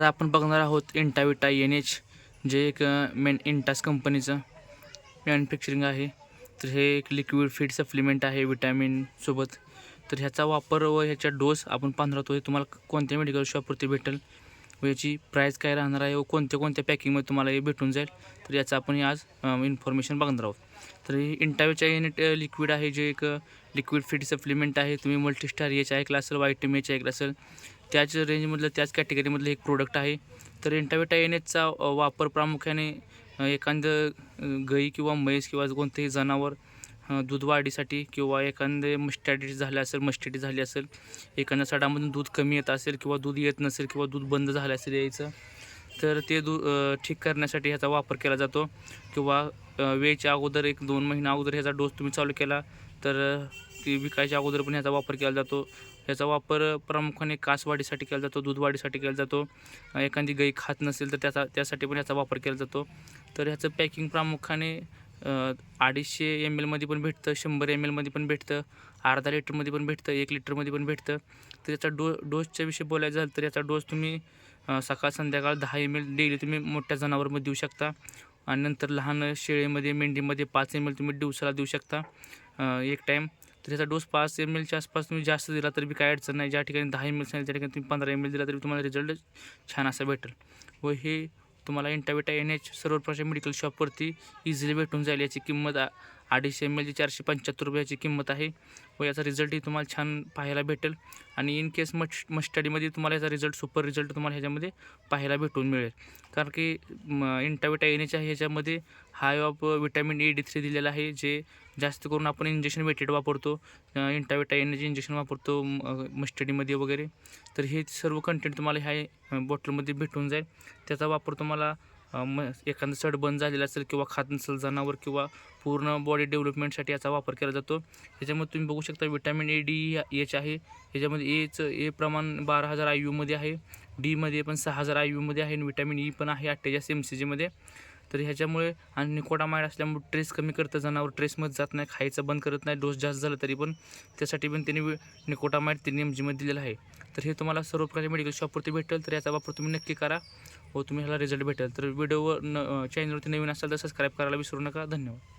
तर आपण बघणार आहोत इंटाविटा एन एच जे एक मेन इंटास कंपनीचं मॅन्युफॅक्चरिंग आहे. तर हे एक लिक्विड फीड सप्लिमेंट आहे विटॅमिनसोबत तर ह्याचा वापर व ह्याचा डोस आपण पाहणार आहोत. हे तुम्हाला कोणत्या मेडिकल शॉपवरती भेटेल व याची प्राईस काय राहणार आहे व कोणत्या कोणत्या पॅकिंगमध्ये तुम्हाला हे भेटून जाईल. तर याचं आपण आज इन्फॉर्मेशन बघणार आहोत. तर हे इंटावेच्या युनिट लिक्विड आहे जे एक लिक्विड फीड सप्लिमेंट आहे. तुम्ही मल्टीस्टार याचे ऐकलं असेल वाईट एच ऐकलं असेल त्याच रेंजमधलं त्याच कॅटेगरीमधलं एक प्रोडक्ट आहे. तर एंटावेटा एन एचचा वापर प्रामुख्याने एखादं गाई किंवा म्हैस किंवा कोणतेही जनावर दूध वाढीसाठी किंवा एखादे मस्टॅडिटी झाले असेल मस्टॅडी झाली असेल एखाद्या सडामधून दूध कमी येत असेल किंवा दूध येत नसेल किंवा दूध बंद झालं असेल यायचं तर ते दू ठीक करण्यासाठी ह्याचा वापर केला जातो. किंवा वेळच्या वेळेच्या अगोदर एक दोन महिना अगोदर ह्याचा डोस तुम्ही चालू केला तर ती विकायच्या अगोदर पण ह्याचा वापर केला जातो. ह्याचा वापर प्रामुख्याने कासवाढीसाठी केला जातो दूध वाढीसाठी केला जातो. एखादी गाई खात नसेल तर त्याचा त्यासाठी पण याचा वापर केला जातो. तर ह्याचं पॅकिंग प्रामुख्याने अडीचशे एम एलमध्ये पण भेटतं शंभर एम एलमध्ये पण भेटतं अर्धा लिटरमध्ये पण भेटतं एक लिटरमध्ये पण भेटतं. तर याचा डो डोसच्या विषयी बोलायचं झालं तर याचा डोस तुम्ही सकाळ संध्याकाळ दहा एम एल डेली तुम्ही मोठ्या जनावरमध्ये देऊ शकता. आणि नंतर लहान शेळीमध्ये मेंढीमध्ये पाच एम एल तुम्ही दिवसाला देऊ शकता. एक टाईम तर याचा डोस पाच एम एलच्या आसपास तुम्ही जास्त दिला तरी बी काय अडचण नाही. ज्या ठिकाणी दहा एम एल सांगितलं त्या ठिकाणी तुम्ही पंधरा एम एल दिला तरी तुम्हाला रिझल्ट छान असा भेटेल. व हे तुम्हाला इंटाविटा एन एच सर्व प्रकारच्या मेडिकल शॉपवरती इझिली भेटून जाईल. याची किंमत आ- अडीचशे एम एलची चारशे पंच्याहत्तर रुपयाची किंमत आहे. व याचा रिझल्टही तुम्हाला छान पाहायला भेटेल. आणि इन केस मच मस्टडीमध्ये तुम्हाला याचा रिझल्ट सुपर रिझल्ट तुम्हाला ह्याच्यामध्ये पाहायला भेटून मिळेल. कारण की इंटाविटा एन एच आहे ह्याच्यामध्ये high of vitamin A D three दिलेलं आहे जे जास्त करून आपण इंजेक्शन वेटेड वापरतो. इंटाविटा एन एच इंजेक्शन वापरतो मस्टडीमध्ये वगैरे. तर हे सर्व कंटेंट तुम्हाला ह्या बॉटलमध्ये भेटून जाईल. त्याचा वापर तुम्हाला म एखादं सड बंद झालेलं असेल किंवा खात नसेल जनावर किंवा पूर्ण बॉडी डेव्हलपमेंटसाठी याचा वापर केला जातो. त्याच्यामध्ये तुम्ही बघू शकता विटॅमिन ए डी एच आहे. ह्याच्यामध्ये एचं ए प्रमाण बारा हजार आय यूमध्ये आहे. डीमध्ये पण सहा हजार आय यूमध्ये आहे. आणि विटॅमिन ई e पण आहे अठ्ठेचाळीस एम सी जीमध्ये तर ह्याच्यामुळे आणि निकोटामाइड असल्यामुळे ट्रेस कमी करतं जनावर. ट्रेसमध्ये जात नाही खायचं बंद करत नाही डोस जास्त झाला तरी पण त्यासाठी पण त्यांनी निकोटामाइड त्यांनी एम जीमध्ये दिलेलं आहे. तर हे तुम्हाला सर्व प्रकारच्या मेडिकल शॉपवरती भेटेल. तर याचा वापर तुम्ही नक्की करा. व तुम्ही ह्याला रिझल्ट भेटेल. तर व्हिडिओवर न चॅनलवरती नवीन असाल तर सबस्क्राईब करायला विसरू नका. धन्यवाद.